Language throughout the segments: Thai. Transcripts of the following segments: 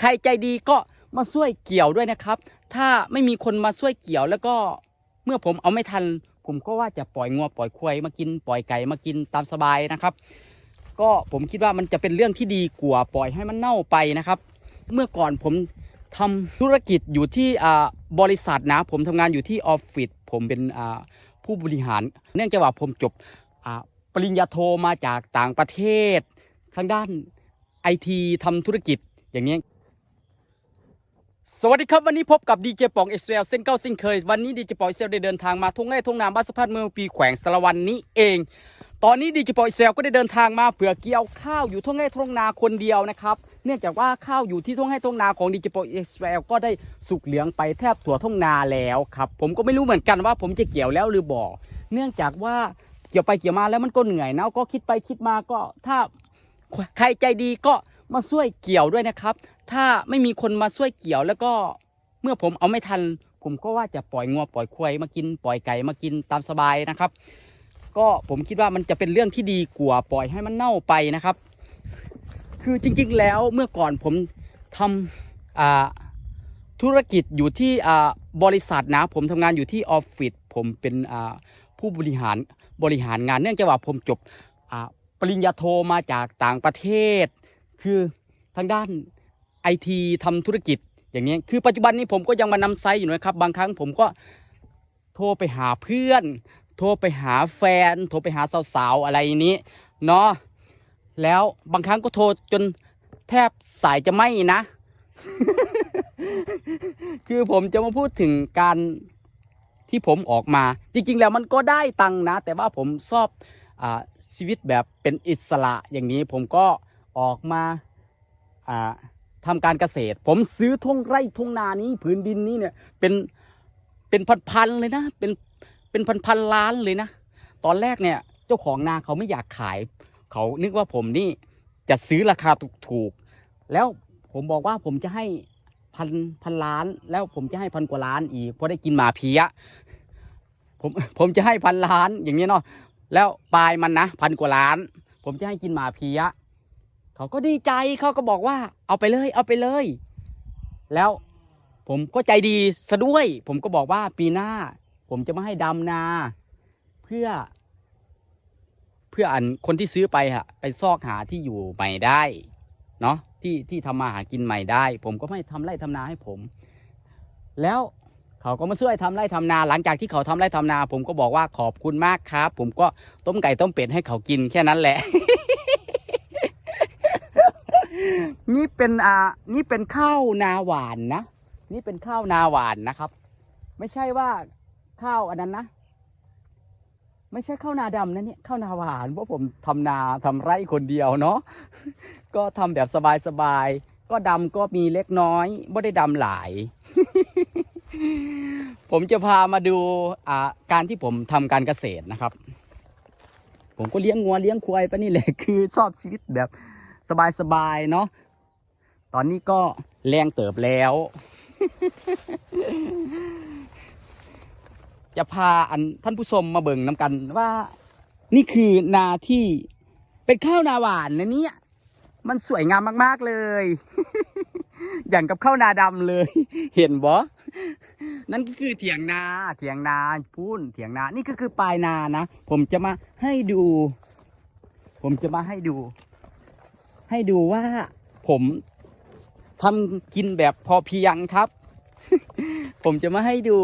ใครใจดีก็มาช่วยเกี่ยวด้วยนะครับ ถ้าไม่มีคนมาช่วยเกี่ยวแล้วก็เมื่อผมเอาไม่ทัน ผมก็ว่าจะปล่อยงัวปล่อยควายมากินปล่อยไก่มากินตามสบายนะครับ ก็ผมคิดว่ามันจะเป็นเรื่องที่ดีกว่าปล่อยให้มันเน่าไปนะครับ เมื่อก่อนผมทำธุรกิจอยู่ที่อ่าบริษัทนะ ผมทำงานอยู่ที่ออฟฟิศผมเป็นอ่าผู้บริหาร เนื่องจากว่าผมจบอ่าปริญญาโทมาจากต่างประเทศทางด้านไอทีทำธุรกิจอย่างนี้ สวัสดีครับ วันนี้พบกับดีเจปองเอสเอลเส้นเก้าเส้นเคย วันนี้ดีเจปองเอสเอลได้เดินทางมาทุ่งไร่ทุ่งนาบ้านสะพานเมืองปีแขวงสารวันนี้เอง ตอนนี้ดีเจปองเอสเอลก็ได้เดินทางมาเผื่อเกี่ยวข้าวอยู่ทุ่งไร่ทุ่งนาคนเดียวนะครับเนื่องจากว่าข้าวอยู่ที่ทุ่งไร่ทุ่งนาของดีเจปองเอสเอลก็ได้สุกเหลืองไปแทบถั่วทุ่งนาแล้วครับผมก็ไม่รู้เหมือนกันว่าผมจะเกี่ยวแล้วหรือบ่เนื่องจากว่าเกี่ยวไปเกี่ยวมาแล้วมันก็เหนื่อยนะก็คิดไปคิดมาก็ถ้าใครใจดีก็มาช่วยเกี่ยวด้วยนะครับ ถ้าไม่มีคนมาช่วยเกี่ยว แล้วก็เมื่อผมเอาไม่ทัน ผมก็ว่าจะปล่อยงัวปล่อยควายมากินปล่อยไก่มากินตามสบายนะครับ ก็ผมคิดว่ามันจะเป็นเรื่องที่ดีกว่าปล่อยให้มันเน่าไปนะครับ คือจริงๆแล้วเมื่อก่อนผมทำอ่าธุรกิจอยู่ที่อ่าบริษัทนะ ผมทำงานอยู่ที่ออฟฟิศผมเป็นอ่าผู้บริหารบริหารงานเนื่องจากว่าผมจบอ่าปริญญาโทมาจากต่างประเทศ คือทางด้าน อทีทำธุรกิจอย่างนี้คือปัจจุบันนี้ผมก็ยังมานำไซต์อยู่นะครับ บางครั้งผมก็โทรไปหาเพื่อน โทรไปหาแฟน โทรไปหาสาวๆอะไรนี้เนาะแล้วบางครั้งก็โทรจนแทบสายจะไหม่นะ คือผมจะมาพูดถึงการที่ผมออกมา จริง ๆ แล้วมันก็ได้ตังนะ แต่ว่าผมชอบอชีวิตแบบเป็นอิสระอย่างนี้ผมก็ออกมาอ่า ทำการเกษตร ผมซื้อทุ่งไร่ทุ่งนานี้ผืนดินนี้เนี่ยเป็นเป็นพันๆเลยนะ เป็นเป็นพันๆล้านเลยนะ ตอนแรกเนี่ยเจ้าของนาเขาไม่อยากขาย เขานึกว่าผมนี่จะซื้อราคาถูกๆแล้วผมบอกว่าผมจะให้พันพันล้าน แล้วผมจะให้พันกว่าล้านอีกเพราะได้กินหมาเพียผมผมจะให้พันล้านอย่างนี้เนาะแล้วปลายมันนะพันกว่าล้าน ผมจะให้กินหมาเพีย เขาก็ดีใจเขาก็บอกว่า เอาไปเลย เอาไปเลย แล้วผมก็ใจดีซะด้วย ผมก็บอกว่าปีหน้า ผมจะมาให้ดำนา เพื่อ เพื่ออันคนที่ซื้อไปฮะไปซอกหาที่อยู่ใหม่ได้ เนาะที่ที่ทำมาหากินใหม่ได้ ผมก็ไม่ทำไร่ทำนาให้ผม แล้วเขาก็มาช่วยทำไร่ทำนา หลังจากที่เขาทำไร่ทำนา ผมก็บอกว่าขอบคุณมากครับ ผมก็ต้มไก่ต้มเป็ดให้เขากินแค่นั้นแหละ นี่เป็นอ่านี่เป็นข้าวนาหวานนะ นี่เป็นข้าวนาหวานนะครับ ไม่ใช่ว่าข้าวอันนั้นนะ ไม่ใช่ข้าวนาดำนะเนี่ยข้าวนาหวานเพราะผมทำนาทำไร่คนเดียวเนาะก็ทำแบบสบายๆก็ดำก็มีเล็กน้อยไม่ได้ดำหลาย ผมจะพามาดูอ่าการที่ผมทำการเกษตรนะครับ ผมก็เลี้ยงงัวเลี้ยงควายไปนี่แหละคือชอบชีวิตแบบ สบายๆเนาะตอนนี้ก็แรงเติบแล้ว จะพาอันท่านผู้ชมมาเบิ่งน้ำกันว่า นี่คือนาที่เป็นข้าวนาหวานนะเนี่ยมันสวยงามมากๆเลย อย่างกับข้าวนาดำเลย เห็นบ่นั่นก็คือเถียงนา เถียงนาพูนเถียงนา นี่ก็คือปลายนานะ ผมจะมาให้ดู ผมจะมาให้ดู ให้ดูว่าผมทำกินแบบพอเพียงครับ ผมจะมาให้ดู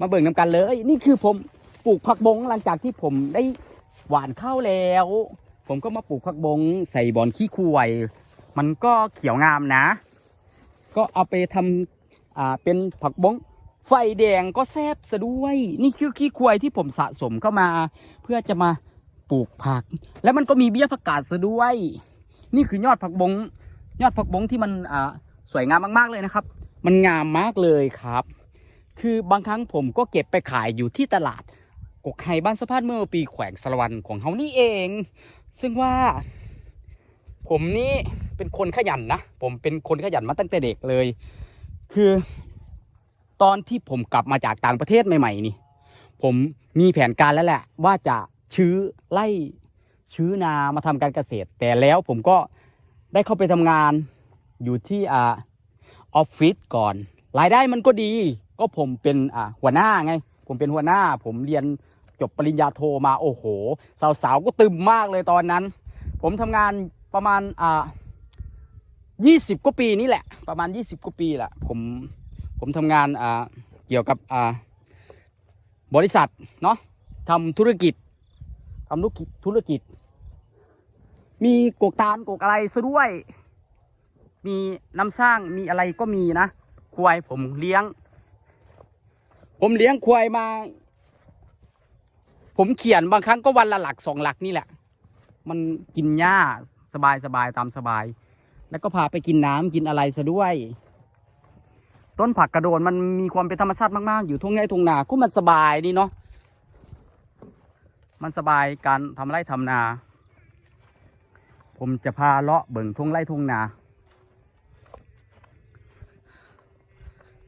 มาเบิ่งน้ำกันเลย นี่คือผมปลูกผักบงหลังจากที่ผมได้หว่านข้าวแล้ว ผมก็มาปลูกผักบงใส่บอนขี้ควายมันก็เขียวงามนะ ก็เอาไปทำอ่าเป็นผักบงไฟแดงก็แซบซะด้วย นี่คือขี้ควายที่ผมสะสมเข้ามา เพื่อจะมา ปลูกผัก แล้วมันก็มีเบี้ยผักกาดซะด้วย นี่คือยอดผักบง ยอดผักบงที่มันอ่าสวยงามมากๆเลยนะครับ มันงามมากเลยครับ คือบางครั้งผมก็เก็บไปขายอยู่ที่ตลาดกกไฮบ้านสะพานเมื่อปีแขวงสารวันของเฮานี่เอง ซึ่งว่า ผมนี่เป็นคนขยันนะ ผมเป็นคนขยันมาตั้งแต่เด็กเลย คือ ตอนที่ผมกลับมาจากต่างประเทศใหม่ ๆ นี่ ผมมีแผนการแล้วแหละ ว่าจะ ชื้อไล่ชื้อนามาทำการเกษตร แต่แล้วผมก็ได้เข้าไปทำงานอยู่ที่อ่าออฟฟิศก่อน รายได้มันก็ดี ก็ผมเป็นอ่าหัวหน้าไง ผมเป็นหัวหน้า ผมเรียนจบปริญญาโทมาโอ้โห สาวๆก็ตึมมากเลยตอนนั้น ผมทำงานประมาณอ่ายี่สิบกว่าปีนี่แหละ ประมาณยี่สิบกว่าปีแหละผมผมทำงานอ่าเกี่ยวกับอ่าบริษัทเนาะทำธุรกิจ ทำธุรกิจธุรกิจ มีกกตาลกกอะไรซะด้วย มีน้ำสร้างมีอะไรก็มีนะควายผมเลี้ยง ผมเลี้ยงควายมา ผมเขียนบางครั้งก็วันละหลักสองหลักนี่แหละ มันกินหญ้าสบายสบายตามสบาย แล้วก็พาไปกินน้ำกินอะไรซะด้วย ต้นผักกระโดนมันมีความเป็นธรรมชาติมาก ๆ อยู่ทุ่งไร่ทุ่งนาก็มันสบายดีเนาะ มันสบายการทำไร่ทำนา ผมจะพาเลาะเบิ่งทุ่งไร่ทุ่งนา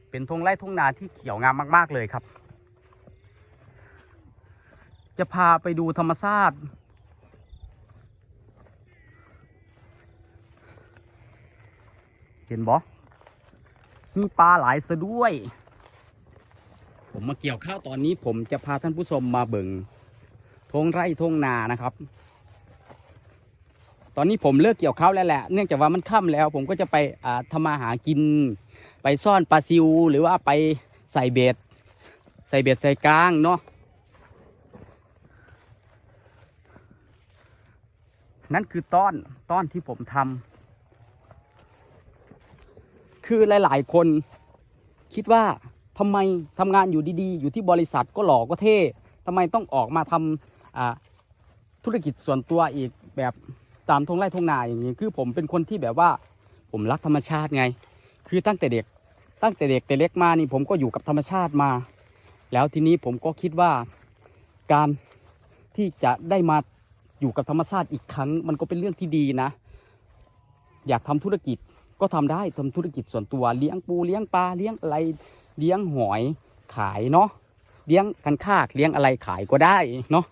เป็นทุ่งไร่ทุ่งนาที่เขียวงามมาก ๆ เลยครับ จะพาไปดูธรรมชาติเห็นบ่มีปลาหลายซะด้วย ผมมาเกี่ยวข้าวตอนนี้ผมจะพาท่านผู้ชมมาเบิ่ง ทงไร่ทงนานะครับ ตอนนี้ผมเลิกเกี่ยวข้าวแล้วแหละ เนื่องจากว่ามันค่ำแล้ว ผมก็จะไปอ่าทำมาหากิน ไปซ่อนปลาซิว หรือว่าไปใส่เบ็ด ใส่เบ็ดใส่กลางเนาะ นั่นคือต้อนต้อนที่ผมทำ คือหลายๆคนคิดว่าทำไมทำงานอยู่ดีๆ อยู่ที่บริษัทก็หล่อก็เท่ทำไมต้องออกมาทำอ่า ธุรกิจส่วนตัวอีกแบบตามทงไร่ทงนาอย่างนี้คือผมเป็นคนที่แบบว่าผมรักธรรมชาติไง คือตั้งแต่เด็กตั้งแต่เด็กแต่เล็กมานี่ผมก็อยู่กับธรรมชาติมา แล้วทีนี้ผมก็คิดว่าการที่จะได้มาอยู่กับธรรมชาติอีกครั้ง มันก็เป็นเรื่องที่ดีนะ อยากทำธุรกิจก็ทำได้ทำธุรกิจส่วนตัวเลี้ยงปูเลี้ยงปลาเลี้ยงอะไรเลี้ยงหอยขายเนาะเลี้ยงกันคากเลี้ยงอะไรขายก็ได้เนาะ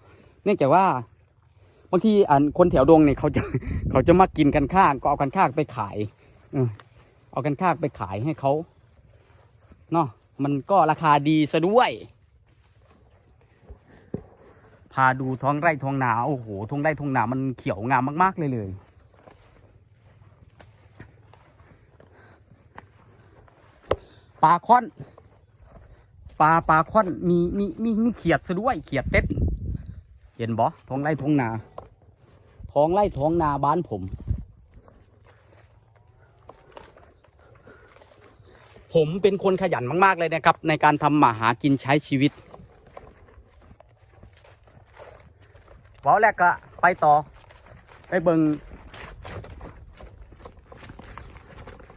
เนื่องจากว่าบางทีอันคนแถวดงเนี่ยเขาจะเขาจะมากินกันคากก็เอากันคากไปขายเอเอากันคากไปขายให้เขาเนาะมันก็ราคาดีซะด้วย พาดูท้องไร่ท้องนาโอ้โหท้องไร่ท้องนามันเขียวงามมาก ๆ เลยเลยปลาค่อนปลาปลาค่อนมีมีมีมีเขียดซะด้วยเขียดเต็ด เห็นบ่ท้องไร่ท้องนาท้องไร่ท้องนาบ้านผม ผมเป็นคนขยันมาก ๆ เลยนะครับ ในการทำมาหากินใช้ชีวิตว้าวแรกก็ไปต่อ ไปเบิง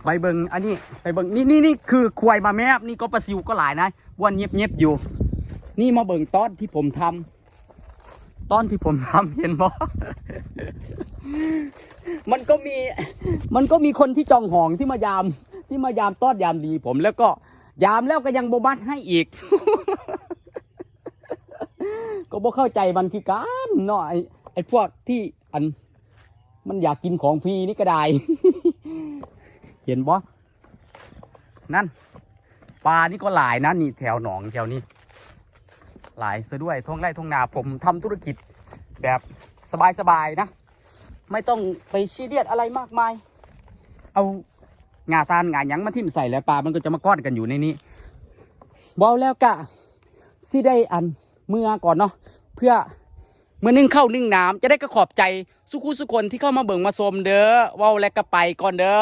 ไปเบิงอันนี้ไปเบิงนี่นี่นี่คือควายมาแมบนี่ก็ปลาซิวก็หลายนะว่านเงียบเงียบอยู่ นี่มาเบิงต้นที่ผมทำ ต้นที่ผมทำเห็นบ่มันก็มี มันก็มีคนที่จองหองที่มายาม ที่มายามต้อนยามดีผม แล้วก็ยามแล้วก็ยังโบบัดให้อีก ก็บ่เข้าใจมันคือการเนาะไอ้ไอ้พวกที่อัน มันอยากกินของฟรีนี่ก็ได้ เห็นบ่นั่นปลานี่ก็หลายนะนี่แถวหนองแถวนี้ หลายซะด้วยท้องไร่ท้องนาผมทำธุรกิจแบบสบายๆนะ ไม่ต้องไปชี้เรียดอะไรมากมาย เอางาซานงาหยังมาทิ่มใส่แล้วปลามันก็จะมาก้อนกันอยู่ในนี้บอแล้วกะสิได้อันเมื่อก่อนเนาะเพื่อเมื่อนึ่งเข้านึ่งน้ำจะได้ก็ขอบใจสุขุสุคนที่เข้ามาเบิ่งมาชมเด้อว้าแล้วก็ไปก่อนเด้อ